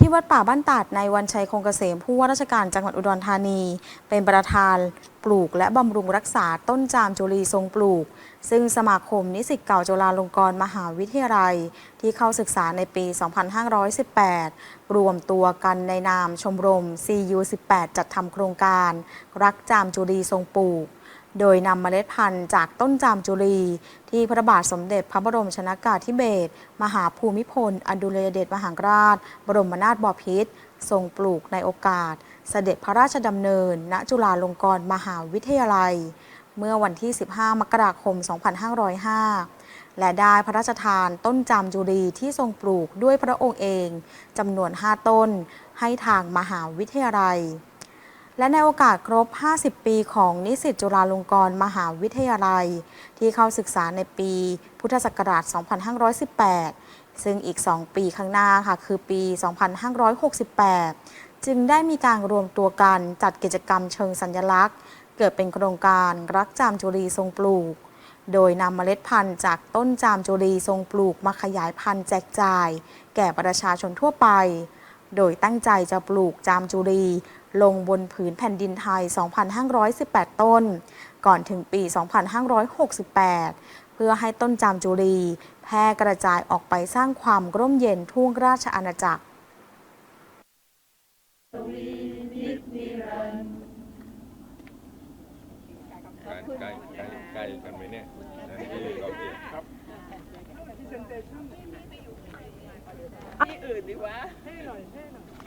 ที่วัดป่าบ้านตาดในวันชัยคงเกษมผู้ว่าราชการจังหวัดอุดรธานี เป็นประธานปลูกและบำรุงรักษาต้นจามจุลีทรงปลูก ซึ่งสมาคมนิสิตเก่าจุฬาลงกรณ์มหาวิทยาลัย ที่เข้าศึกษาในปี 2518 รวมตัวกันในนามชมรม CU18 จัดทำโครงการ รักจามจุลีทรงปลูก โดยนำเมล็ดพันธุ์จากต้นจามจุลีที่พระบาทสมเด็จพระบรมชนากาธิเบศรมหาภูมิพล อดุลยเดชมหาราช บรมนาถบพิตรทรงปลูกในโอกาส เสด็จพระราชดำเนิน ณจุฬาลงกรณ์มหาวิทยาลัย เมื่อวันที่ 15 มกราคม 2505 และได้พระราชทานต้นจามจุรีที่ทรงปลูกด้วยพระองค์เองจำนวน 5 ต้นให้ทางมหาวิทยาลัย และในโอกาสครบ 50 ปีของนิสิตจุฬาลงกรณ์มหาวิทยาลัย ที่เข้าศึกษาในปีพุทธศักราช 2518 ซึ่งอีก 2 ปีข้างหน้าค่ะ คือปี 2568 จึงได้มีการรวมตัวกันจัดกิจกรรมเชิงสัญลักษณ์ เกิดเป็นโครงการรักจามจุรีทรงปลูก โดยนำเมล็ดพันธุ์จากต้นจามจุรีทรงปลูกมาขยายพันธุ์แจกจ่าย แก่ประชาชนทั่วไป โดยตั้งใจจะปลูกจามจุรี ลงบนผืนแผ่นดินไทย 2,518 ต้น ก่อนถึงปี 2,568 เพื่อให้ต้นจามจุรี แพร่กระจายออกไปสร้างความร่มเย็นทั่วราชอาณาจักรใกล้ใกล้ใกล้ใกล้กันไหมเนี่ยนั่นที่เราเก็บครับ ดีวะให้หน่อยให้หน่อย